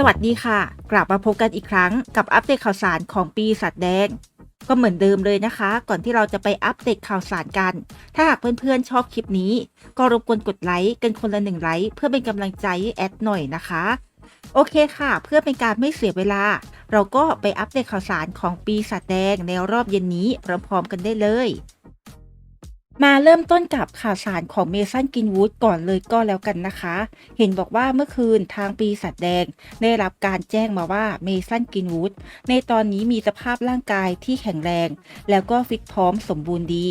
สวัสดีค่ะ กลับมาพบกันอีกครั้งกับอัปเดตข่าวสารของปีศาจแดง ก็เหมือนเดิมเลยนะคะ ก่อนที่เราจะไปอัปเดตข่าวสารกัน ถ้าหากเพื่อนๆชอบคลิปนี้ ก็รบกวนกดไลค์กันคนละหนึ่งไลค์เพื่อเป็นกำลังใจแอดหน่อยนะคะ โอเคค่ะ เพื่อเป็นการไม่เสียเวลา เราก็ไปอัปเดตข่าวสารของปีศาจแดงในรอบเย็นนี้พร้อมๆกันได้เลย มาเริ่มต้นกับข่าวสารของเมสันกินวูดก่อนเลยก็แล้วกันนะคะ เห็นบอกว่าเมื่อคืนทางปีศาจแดง ได้รับการแจ้งมาว่าเมสันกินวูดในตอนนี้มีสภาพร่างกายที่แข็งแรง แล้วก็ฟิตพร้อมสมบูรณ์ดี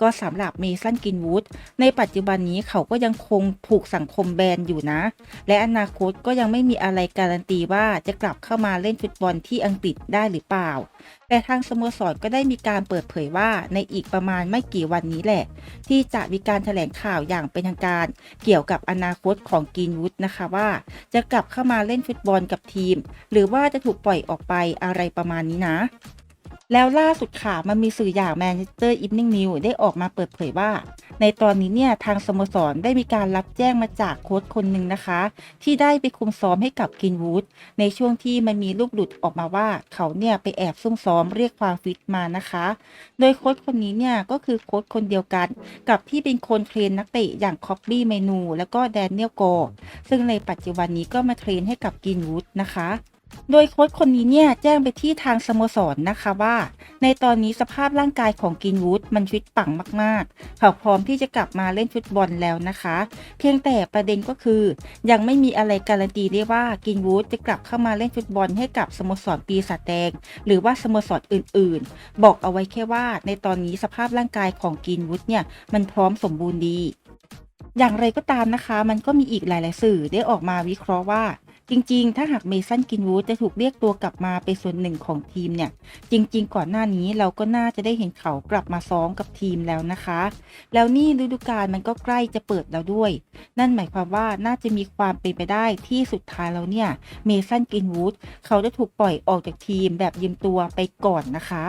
ก็สำหรับเมสันกินวูดในปัจจุบันนี้เขาก็ยังคงถูกสังคมแบนอยู่นะ และอนาคตก็ยังไม่มีอะไรการันตีว่าจะกลับเข้ามาเล่นฟุตบอลที่อังกฤษได้หรือเปล่า แต่ทางสโมสรก็ได้มีการเปิดเผยว่าในอีกประมาณไม่กี่วันนี้แหละ ที่จะมีการแถลงข่าวอย่างเป็นทางการ เกี่ยวกับอนาคตของกรีนวูดนะคะว่า จะกลับเข้ามาเล่นฟุตบอลกับทีม หรือว่าจะถูกปล่อยออกไปอะไรประมาณนี้นะ แล้วล่าสุดค่ะ มันมีสื่ออย่าง Manchester Evening News ได้ออกมาเปิดเผยว่า ในตอนนี้เนี่ยทางสโมสรได้มีการรับแจ้งมาจากโค้ชคนหนึ่งนะคะ ที่ได้ไปคุมซ้อมให้กับกินวูดในช่วงที่มันมีลูกหลุดออกมาว่าเขาเนี่ยไปแอบซุ่มซ้อมเรียกความฟิตมานะคะ โดยโค้ชคนนี้เนี่ยก็คือโค้ชคนเดียวกัน กับที่เป็นคนเทรนนักเตะอย่างคอบบี้เมนู แล้วก็แดเนียลโกซึ่งในปัจจุบันนี้ก็มาเทรนให้กับกินวูดนะคะ โดยโค้ชคนนี้เนี่ยแจ้งไปที่ทางสโมสรนะคะว่า ในตอนนี้สภาพร่างกายของกินวูดมันฟิตปังมากๆ เขาพร้อมที่จะกลับมาเล่นฟุตบอลแล้วนะคะ เพียงแต่ประเด็นก็คือ ยังไม่มีอะไรการันตีได้ว่ากินวูดจะกลับเข้ามาเล่นฟุตบอลให้กับสโมสรปีศาจแดงหรือว่าสโมสรอื่นๆ บอกเอาไว้แค่ว่า ในตอนนี้สภาพร่างกายของกินวูดเนี่ยมันพร้อมสมบูรณ์ดีอย่างไรก็ตามนะคะ มันก็มีอีกหลาย ๆ สื่อได้ออกมาวิเคราะห์ว่า จริง ๆ ถ้าหากเมสันกินวูดจะถูกเรียกตัวกลับมาเป็นส่วนหนึ่งของทีมเนี่ย จริง ๆ ก่อนหน้านี้เราก็น่าจะได้เห็นเขากลับมาซ้อมกับทีมแล้วนะคะ แล้วนี่ฤดูกาลมันก็ใกล้จะเปิดแล้วด้วย นั่นหมายความว่าน่าจะมีความเป็นไปได้ที่สุดท้ายแล้วเนี่ย เมสันกินวูดเขาจะถูกปล่อยออกจากทีมแบบยืมตัวไปก่อนนะคะ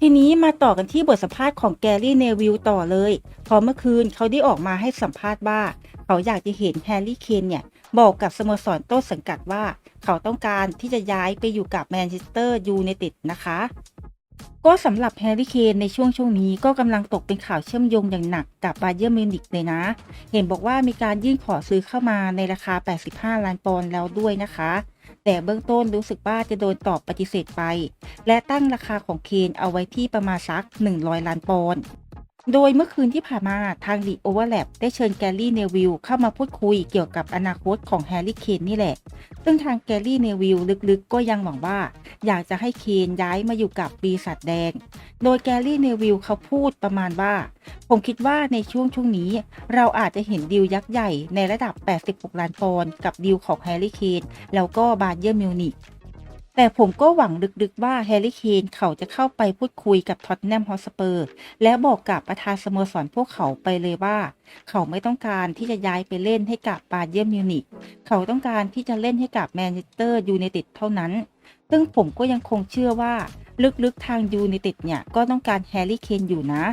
ทีนี้มาต่อกันที่บทสัมภาษณ์ของแกรี่เนวิลต่อเลยพราะเมื่อคืนเขาได้ออกมาให้สัมภาษณ์ว่า เขาอยากจะเห็นแฮร์รี่เคนเนี่ย บอกกับสโมสรต้นสังกัดว่า เขาต้องการที่จะย้ายไปอยู่กับแมนเชสเตอร์ยูไนเต็ดนะคะ ก็สำหรับแฮร์รี่เคนในช่วงช่วงนี้ก็กำลังตกเป็นข่าวเชื่อมโยงอย่างหนักกับบาเยอร์มิวนิกเลยนะ เห็นบอกว่ามีการยื่นขอซื้อเข้ามาในราคา 85 ล้านปอนด์แล้วด้วยนะคะแต่เบื้องต้นรู้สึกว่าจะโดนตอบปฏิเสธไป และตั้งราคาของเคนเอาไว้ที่ประมาณสัก 100 ล้านปอนด์ โดยเมื่อคืนที่ผ่านมาทางดีโอเวอร์แลได้เชิญแกลลี่เนวิลเข้ามาพูดคุยเกี่ยวกับอนาคตของแฮร์รี่เคนนี่แหละ ซึ่งทางแกลลี่เนวิลลึกๆ ก็ยังหวังว่า อยากจะให้เคนย้ายมาอยู่กับปีศาจแดง โดยแกลลี่เนวิลเขาพูดประมาณว่า ผมคิดว่าในช่วงช่วงนี้ เราอาจจะเห็นดีลยักษ์ใหญ่ในระดับ 86 ล้านปอนด์กับดีลของแฮร์รี่เคนแล้วก็บาเยอร์มิวนิก แต่ผมก็หวังลึกๆว่าแฮร์รี่เคนเขาจะเข้าไปพูดคุยกับท็อตแนมฮอสเปอร์ และบอกกับประธานสโมสรพวกเขาไปเลยว่า เขาไม่ต้องการที่จะย้ายไปเล่นให้กับบาเยอร์มิวนิกเขาต้องการที่จะเล่นให้กับแมนเชสเตอร์ยูไนเต็ดเท่านั้น ซึ่งผมก็ยังคงเชื่อว่าลึกๆทางยูไนเต็ดเนี่ยก็ต้องการแฮร์รี่เคนอยู่นะ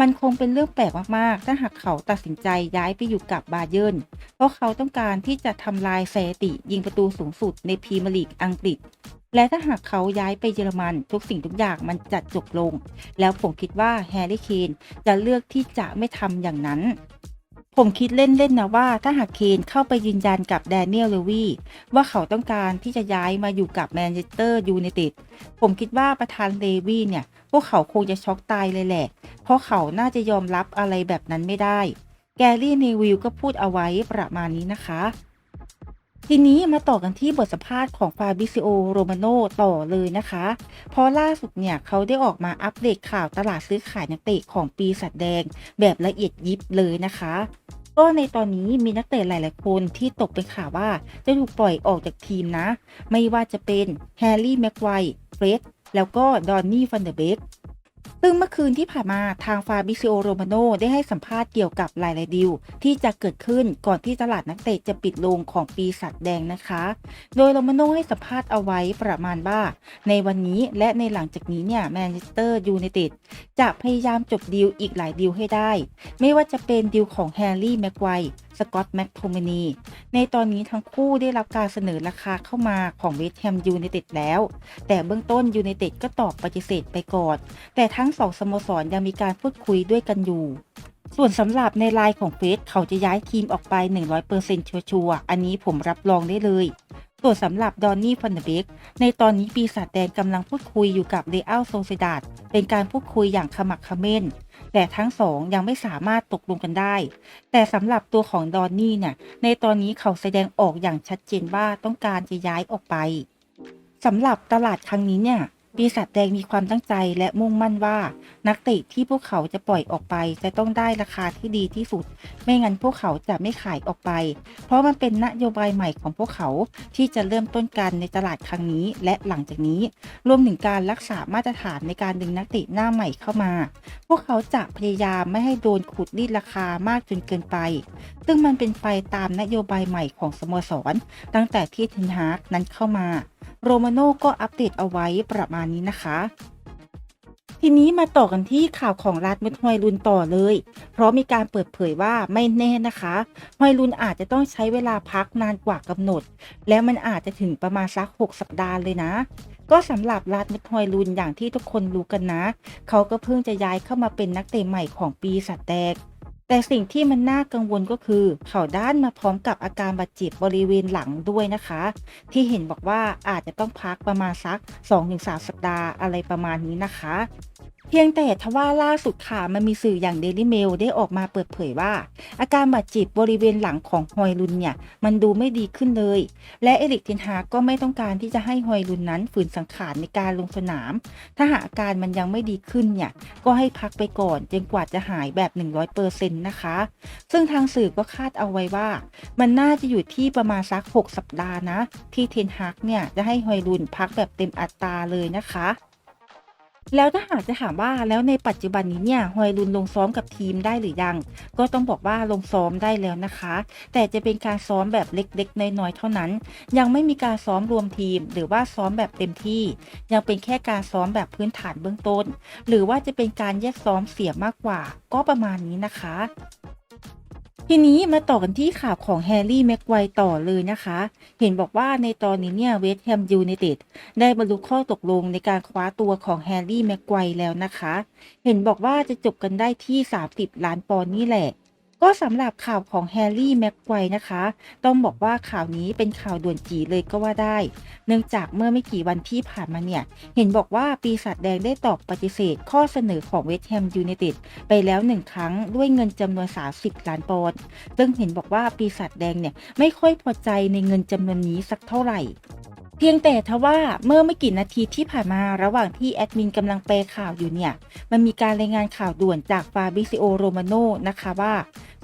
มันคงเป็นเรื่องแปลกมากๆ ถ้าหากเขาตัดสินใจย้ายไปอยู่กับบาเยิร์นเพราะเขาต้องการที่จะทำลายสถิติยิงประตูสูงสุดในพรีเมียร์ลีกอังกฤษ และถ้าหากเขาย้ายไปเยอรมัน ทุกสิ่งทุกอย่างมันจะจบลง แล้วผมคิดว่าแฮร์รี่เคนจะเลือกที่จะไม่ทำอย่างนั้น ผมคิดเล่นๆนะว่าถ้าหากเคนเข้าไปยืนยันกับแดเนียลเลวีว่าเขาต้องการที่จะย้ายมาอยู่กับแมนเชสเตอร์ยูไนเต็ดผมคิดว่าประธานเลวีเนี่ย พวกเขาคงจะช็อกตายเลยแหละ เพราะเขาน่าจะยอมรับอะไรแบบนั้นไม่ได้ แกรี่เนวิลก็พูดเอาไว้ประมาณนี้นะคะ ทีนี้มาต่อกันที่บทสัมภาษณ์ของฟาบิซิโอโรมาโนต่อเลยนะคะ เพราะล่าสุดเนี่ยเขาได้ออกมาอัปเดตข่าวตลาดซื้อขายนักเตะของปีศาจแดง แบบละเอียดยิบเลยนะคะก็ในตอนนี้มีนักเตะหลาย ๆ คนที่ตกเป็นข่าวว่าจะถูกปล่อยออกจากทีมนะ ไม่ว่าจะเป็นแฮร์รี่แม็กไวร์เฟร็ดแล้วก็ดอนนี่ฟันเดอร์เบก ซึ่งเมื่อคืนที่ผ่านมาทางฟาบิซิโอโรมาโนได้ให้สัมภาษณ์เกี่ยวกับหลายๆดีลที่จะเกิดขึ้นก่อนที่ตลาดนักเตะจะปิดลงของปีศาจแดงนะคะ โดยโรมาโนให้สัมภาษณ์เอาไว้ประมาณว่า ในวันนี้และในหลังจากนี้เนี่ยแมนเชสเตอร์ยูไนเต็ดจะพยายามจบดีลอีกหลายดีลให้ได้ ไม่ว่าจะเป็นดีลของแฮร์รี่แม็กไวร์ สกอตแม็กโทมินี ในตอนนี้ทั้งคู่ได้รับการเสนอราคาเข้ามาของเวสต์แฮมยูไนเต็ดแล้ว แต่เบื้องต้นยูไนเต็ดก็ตอบปฏิเสธไปก่อน แต่ทั้งสองสโมสรยังมีการพูดคุยด้วยกันอยู่ส่วนสำหรับในไลน์ของเฟสเขาจะย้ายทีมออกไป 100%ชัวร์ๆอันนี้ผมรับรองได้เลย ส่วนสำหรับดอนนี่ฟันเดเบกในตอนนี้ปีศาจแดงกำลังพูดคุยอยู่กับเลอัลโซเซดาดเป็นการพูดคุยอย่างขมักขม้น แต่ทั้งสองยังไม่สามารถตกลงกันได้ แต่สำหรับตัวของดอนนี่เนี่ย ในตอนนี้เขาแสดงออกอย่างชัดเจนว่าต้องการจะย้ายออกไปสำหรับตลาดครั้งนี้เนี่ย ปีศาจแดงมีความตั้งใจและมุ่งมั่นว่า นักเตะที่พวกเขาจะปล่อยออกไป จะต้องได้ราคาที่ดีที่สุด ไม่งั้นพวกเขาจะไม่ขายออกไป เพราะมันเป็นนโยบายใหม่ของพวกเขาที่จะเริ่มต้นกันในตลาดครั้งนี้ และหลังจากนี้ รวมถึงการรักษามาตรฐานในการดึงนักเตะหน้าใหม่เข้ามา พวกเขาจะพยายามไม่ให้โดนขุดรีดราคามากจนเกินไป ซึ่งมันเป็นไปตามนโยบายใหม่ของสโมสร ตั้งแต่ที่เทนฮากนั้นเข้ามา โรมาโน่ก็อัปเดตเอาไว้ประมาณนี้นะคะ ทีนี้มาต่อกันที่ข่าวของรัฐมุดฮอยลุนต่อเลย เพราะมีการเปิดเผยว่าไม่แน่นะคะฮอยลุนอาจจะต้องใช้เวลาพักนานกว่ากำหนด แล้วมันอาจจะถึงประมาณสัก 6 สัปดาห์เลยนะก็สำหรับรัฐมุดฮอยลุนอย่างที่ทุกคนรู้กันนะ เขาก็เพิ่งจะย้ายเข้ามาเป็นนักเตะใหม่ของปีศาจแดง แต่สิ่งที่มันน่ากังวลก็คือ เขาด้านมาพร้อมกับอาการบาดเจ็บบริเวณหลังด้วยนะคะ ที่เห็นบอกว่าอาจจะต้องพักประมาณสัก 2-3 สัปดาห์อะไรประมาณนี้นะคะ เพียงแต่ทว่าล่าสุดค่ะมันมีสื่ออย่าง Daily Mail ได้ออกมาเปิดเผยว่า อาการบาดเจ็บบริเวณหลังของฮอยลุนเนี่ย มันดูไม่ดีขึ้นเลย และเอริกเทนฮากก็ไม่ต้องการที่จะให้ฮอยลุนนั้นฝืนสังขารในการลงสนาม ถ้าหากอาการมันยังไม่ดีขึ้นเนี่ย ก็ให้พักไปก่อนจนกว่าจะหายแบบ 100%นะคะ ซึ่งทางสื่อก็คาดเอาไว้ว่า มันน่าจะอยู่ที่ประมาณสัก 6 สัปดาห์นะ ที่เทนฮากเนี่ยจะให้ฮอยลุนพักแบบเต็มอัตราเลยนะคะ แล้วถ้าหากจะถามว่าแล้วในปัจจุบันนี้เนี่ยฮอยลุนลงซ้อมกับทีมได้หรือยัง ก็ต้องบอกว่าลงซ้อมได้แล้วนะคะ แต่จะเป็นการซ้อมแบบเล็กๆน้อยๆเท่านั้น ยังไม่มีการซ้อมรวมทีม หรือว่าซ้อมแบบเต็มที่ ยังเป็นแค่การซ้อมแบบพื้นฐานเบื้องต้น หรือว่าจะเป็นการแยกซ้อมเสียมากกว่า ก็ประมาณนี้นะคะ ทีนี้มาต่อกันที่ข่าวของแฮร์รี่แม็กไกวต่อเลยนะคะ เห็นบอกว่าในตอนนี้เนี่ยเวสต์แฮมยูไนเต็ดได้บรรลุข้อตกลงในการคว้าตัวของแฮร์รี่แม็กไกวแล้วนะคะ เห็นบอกว่าจะจบกันได้ที่ 30 ล้านปอนด์นี่แหละ ก็สำหรับข่าวของแฮร์รี่แม็กไกวนะคะ ต้องบอกว่าข่าวนี้เป็นข่าวด่วนจีเลยก็ว่าได้ เนื่องจากเมื่อไม่กี่วันที่ผ่านมาเนี่ย เห็นบอกว่าปีศาจแดงได้ตอบปฏิเสธ ข้อเสนอของเวสต์แฮมยูไนเต็ดไปแล้วหนึ่งครั้งด้วยเงินจำนวน 30 ล้านปอนด์ซึ่งเห็นบอกว่าปีศาจแดงเนี่ยไม่ค่อยพอใจในเงินจำนวนนี้สักเท่าไหร่ เพียงแต่ทว่าเมื่อไม่กี่นาทีที่ผ่านมาระหว่างที่แอดมินกำลังแปลข่าวอยู่เนี่ย มันมีการรายงานข่าวด่วนจากฟาบิซิโอโรมาโนนะคะว่า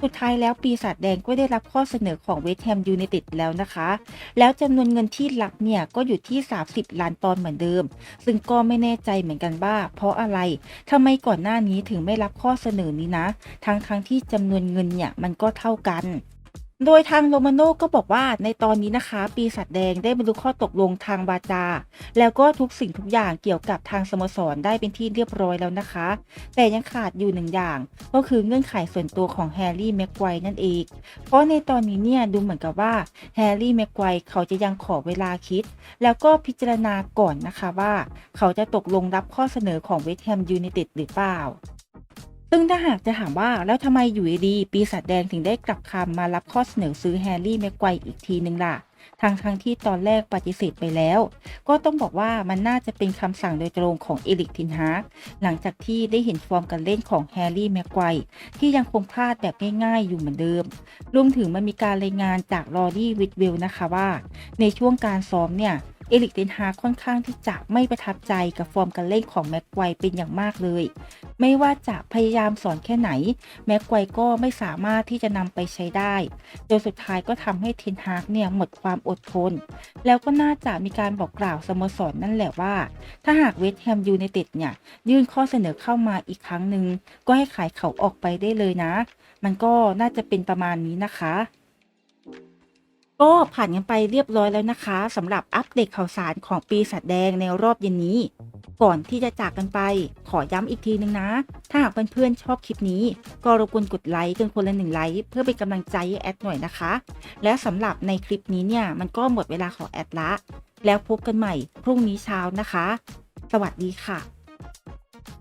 สุดท้ายแล้วปีศาจแดงก็ได้รับข้อเสนอของเวสต์แฮมยูไนเต็ดแล้วนะคะ แล้วจำนวนเงินที่รับเนี่ย ก็อยู่ที่ 30 ล้านปอนด์เหมือนเดิม ซึ่งก็ไม่แน่ใจเหมือนกันว่า เพราะอะไรทำไมก่อนหน้านี้ถึงไม่รับข้อเสนอนี้นะทั้งทั้งๆที่จำนวนเงินเนี่ยมันก็เท่ากัน โดยทางโรมาโน่ก็บอกว่าในตอนนี้นะคะ ปีศาจแดงได้บรรลุข้อตกลงทางวาจา แล้วก็ทุกสิ่งทุกอย่างเกี่ยวกับทางสโมสรได้เป็นที่เรียบร้อยแล้วนะคะ แต่ยังขาดอยู่หนึ่งอย่าง ก็คือเงื่อนไขส่วนตัวของแฮร์รี่แม็กไกวร์นั่นเอง เพราะในตอนนี้เนี่ยดูเหมือนกับว่าแฮร์รี่แม็กไกวร์เขาจะยังขอเวลาคิด แล้วก็พิจารณาก่อนนะคะว่า เขาจะตกลงรับข้อเสนอของเวสต์แฮมยูไนเต็ดหรือเปล่า ซึ่งถ้าหากจะถามว่าแล้วทำไมอยู่ดีๆปีศาจแดงถึงได้กลับคำมารับข้อเสนอซื้อแฮร์รี่แม็กไกวอีกทีนึงล่ะทางทางที่ตอนแรกปฏิเสธไปแล้ว ก็ต้องบอกว่ามันน่าจะเป็นคำสั่งโดยตรงของเอริกทินฮาร์กหลังจากที่ได้เห็นฟอร์มการเล่นของแฮร์รี่แม็กไกวที่ยังคงพลาดแบบง่ายๆอยู่เหมือนเดิม รวมถึงมันมีการรายงานจากลอรี่วิดเวลนะคะว่า ในช่วงการซ้อมเนี่ย เอริกเทนฮาค่อนข้างที่จะไม่ประทับใจกับฟอร์มการเล่นของแม็กไกว์เป็นอย่างมากเลย ไม่ว่าจะพยายามสอนแค่ไหน แม็กไกว์ก็ไม่สามารถที่จะนำไปใช้ได้จนสุดท้ายก็ทำให้เทนฮากเนี่ยหมดความอดทน แล้วก็น่าจะมีการบอกกล่าวสโมสรนนั่นแหละว่า ถ้าหากเวสต์แฮมยูไนเต็ดเนี่ยยื่นข้อเสนอเข้ามาอีกครั้งหนึ่งก็ให้ขายเขาออกไปได้เลยนะ มันก็น่าจะเป็นประมาณนี้นะคะ ก็ผ่านกันไปเรียบร้อยแล้วนะคะสำหรับอัปเดตข่าวสารของปีศาจแดงในรอบเย็นนี้ ก่อนที่จะจากกันไป ขอย้ำอีกทีนึงนะ ถ้าหากเพื่อนๆชอบคลิปนี้ ก็รบกวนกดไลค์กันคนละหนึ่งไลค์เพื่อเป็นกำลังใจให้แอดหน่อยนะคะ และสำหรับในคลิปนี้เนี่ยมันก็หมดเวลาของแอดละ แล้วพบกันใหม่พรุ่งนี้เช้านะคะ สวัสดีค่ะ